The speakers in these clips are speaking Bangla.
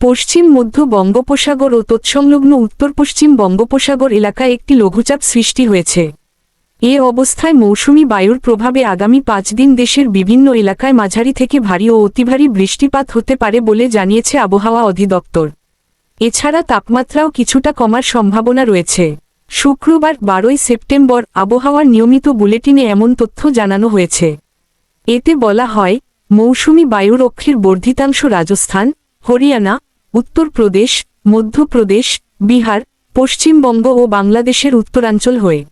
পশ্চিম, মধ্য বঙ্গোপসাগর ও তৎসংলগ্ন উত্তর পশ্চিম বঙ্গোপসাগর এলাকায় একটি লঘুচাপ সৃষ্টি হয়েছে। এ অবস্থায় মৌসুমি বায়ুর প্রভাবে আগামী পাঁচ দিন দেশের বিভিন্ন এলাকায় মাঝারি থেকে ভারী ও অতিভারী বৃষ্টিপাত হতে পারে বলে জানিয়েছে আবহাওয়া অধিদপ্তর। এছাড়া তাপমাত্রাও কিছুটা কমার সম্ভাবনা রয়েছে। শুক্রবার বারোই সেপ্টেম্বর আবহাওয়ার নিয়মিত বুলেটিনে এমন তথ্য জানানো হয়েছে। এতে বলা হয়, মৌসুমি বায়ুর অক্ষের বর্ধিতাংশ রাজস্থান, হরিয়ানা উত্তরপ্রদেশ, মধ্যপ্রদেশ, বিহার, পশ্চিমবঙ্গ ও বাংলাদেশের উত্তরাঞ্চল হয়ে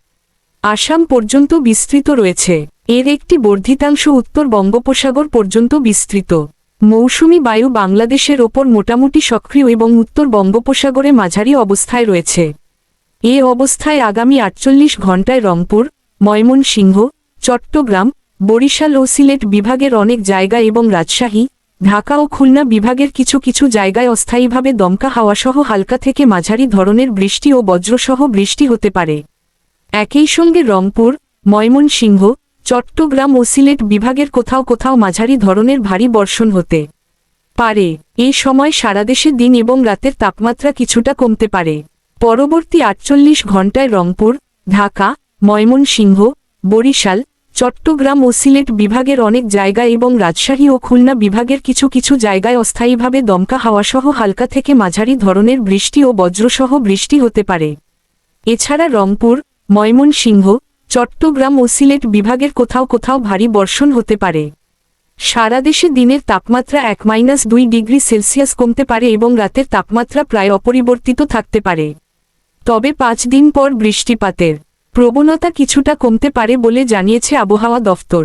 আসাম পর্যন্ত বিস্তৃত রয়েছে। এর একটি বর্ধিতাংশ উত্তর বঙ্গোপসাগর পর্যন্ত বিস্তৃত। মৌসুমি বায়ু বাংলাদেশের ওপর মোটামুটি সক্রিয় এবং উত্তর বঙ্গোপসাগরে মাঝারি অবস্থায় রয়েছে। এ অবস্থায় আগামী আটচল্লিশ ঘণ্টায় রংপুর, ময়মনসিংহ, চট্টগ্রাম, বরিশাল ও সিলেট বিভাগের অনেক জায়গা এবং রাজশাহী ঢাকা ও খুলনা বিভাগের কিছু কিছু জায়গায় অস্থায়ীভাবে দমকা হাওয়াসহ হালকা থেকে মাঝারি ধরনের বৃষ্টি ও বজ্রসহ বৃষ্টি হতে পারে। একই সঙ্গে রংপুর, ময়মনসিংহ, চট্টগ্রাম ও সিলেট বিভাগের কোথাও কোথাও মাঝারি ধরনের ভারী বর্ষণ হতে পারে। এই সময় সারাদেশে দিন এবং রাতের তাপমাত্রা কিছুটা কমতে পারে। পরবর্তী আটচল্লিশ ঘণ্টায় রংপুর, ঢাকা, ময়মনসিংহ, বরিশাল চট্টগ্রাম ও সিলেট বিভাগের অনেক জায়গা এবং রাজশাহী ও খুলনা বিভাগের কিছু কিছু জায়গায় অস্থায়ীভাবে দমকা হাওয়াসহ হালকা থেকে মাঝারি ধরনের বৃষ্টি ও বজ্রসহ বৃষ্টি হতে পারে। এছাড়া রংপুর, ময়মনসিংহ, চট্টগ্রাম ও সিলেট বিভাগের কোথাও কোথাও ভারী বর্ষণ হতে পারে। সারা দেশে দিনের তাপমাত্রা এক মাইনাস দুই ডিগ্রি সেলসিয়াস কমতে পারে এবং রাতের তাপমাত্রা প্রায় অপরিবর্তিত থাকতে পারে। তবে পাঁচ দিন পর বৃষ্টিপাতের প্রবণতা কিছুটা কমতে পারে বলে জানিয়েছে আবহাওয়া দফতর।